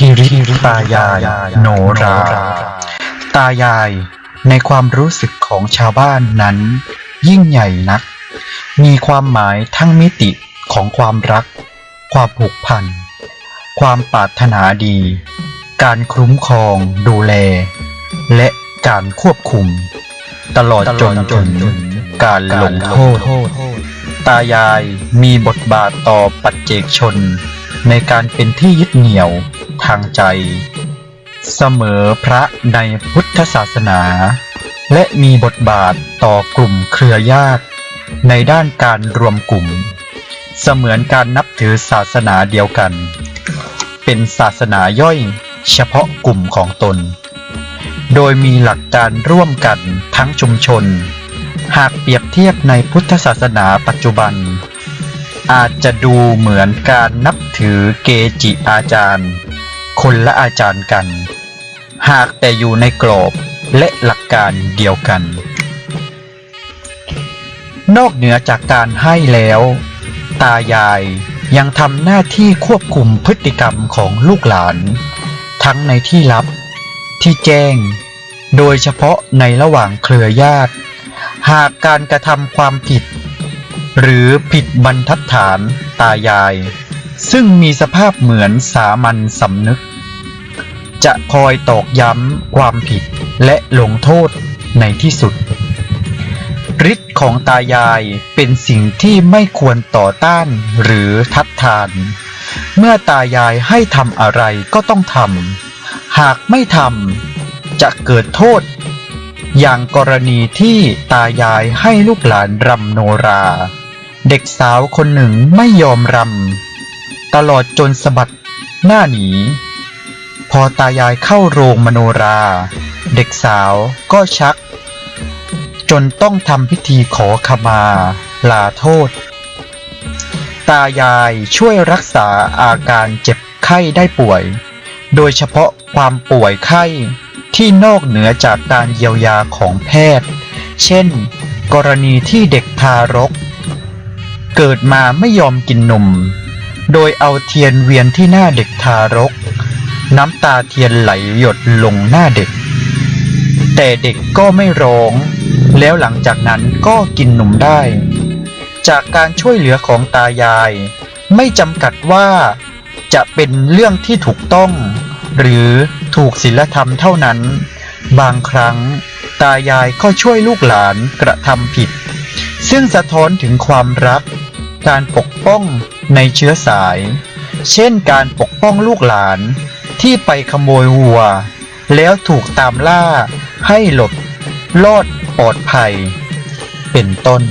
ทิริตายายโนรา ตายายในความรู้สึกของชาวบ้านนั้น ยิ่งใหญ่นัก มีความหมายทั้งมิติของความรัก ความผูกพัน ความปรารถนาดี การคุ้มครองดูแล และการควบคุม ตลอดจนจนการลงโทษ ตายายมีบทบาทต่อปัจเจกชน ในการเป็นที่ยึดเหนี่ยว ทางใจ เสมอพระในพุทธศาสนา และมีบทบาทต่อกลุ่มเครือญาติ ในด้านการรวมกลุ่ม เสมือนการนับถือศาสนาเดียวกัน เป็นศาสนาย่อยเฉพาะกลุ่มของตน โดยมีหลักการร่วมกันทั้งชุมชน หากเปรียบเทียบในพุทธศาสนาปัจจุบัน อาจจะดูเหมือนการนับถือเกจิอาจารย์ คนละอาจารย์กัน หากแต่อยู่ในกรอบและหลักการเดียวกัน นอกเหนือจากการให้แล้ว ตายายยังทำหน้าที่ควบคุมพฤติกรรมของลูกหลาน ทั้งในที่ลับ ที่แจ้ง โดยเฉพาะในระหว่างเครือญาติ หากการกระทำความผิด หรือผิดบรรทัดฐานตายาย ซึ่งมีสภาพเหมือนสามัญสำนึก จะคอยตอกย้ำความผิดและลงโทษในที่สุดฤทธิ์ของตายายเป็นสิ่งที่ไม่ควรต่อต้านหรือทัดทาน เมื่อตายายให้ทำอะไรก็ต้องทำ หากไม่ทำจะเกิดโทษ อย่างกรณีที่ตายายให้ลูกหลานรำโนรา เด็กสาวคนหนึ่งไม่ยอมรำ ตลอดจนสะบัดหน้าหนี พอตายายเข้าโรงมโนรา เด็กสาวก็ชัก จนต้องทำพิธีขอขมา ลาโทษ ตายายช่วยรักษาอาการเจ็บไข้ได้ป่วย โดยเฉพาะความป่วยไข้ที่นอกเหนือจากการเยียวยาของแพทย์ เช่น กรณีที่เด็กทารก เกิดมาไม่ยอมกินนม โดยเอาเทียนเวียนที่หน้าเด็กทารก น้ำตาเทียนไหลหยดลงหน้าเด็ก แต่เด็กก็ไม่ร้อง แล้วหลังจากนั้นก็กินนมได้ จากการช่วยเหลือของตายาย ไม่จำกัดว่าจะเป็นเรื่องที่ถูกต้อง หรือถูกศีลธรรมเท่านั้น บางครั้งตายายก็ช่วยลูกหลานกระทำผิด ซึ่งสะท้อนถึงความรัก การปกป้อง ในเชื้อสาย เช่นการปกป้องลูกหลานที่ไปขโมยวัว แล้วถูกตามล่าให้หลบรอดปลอดภัย เป็นต้น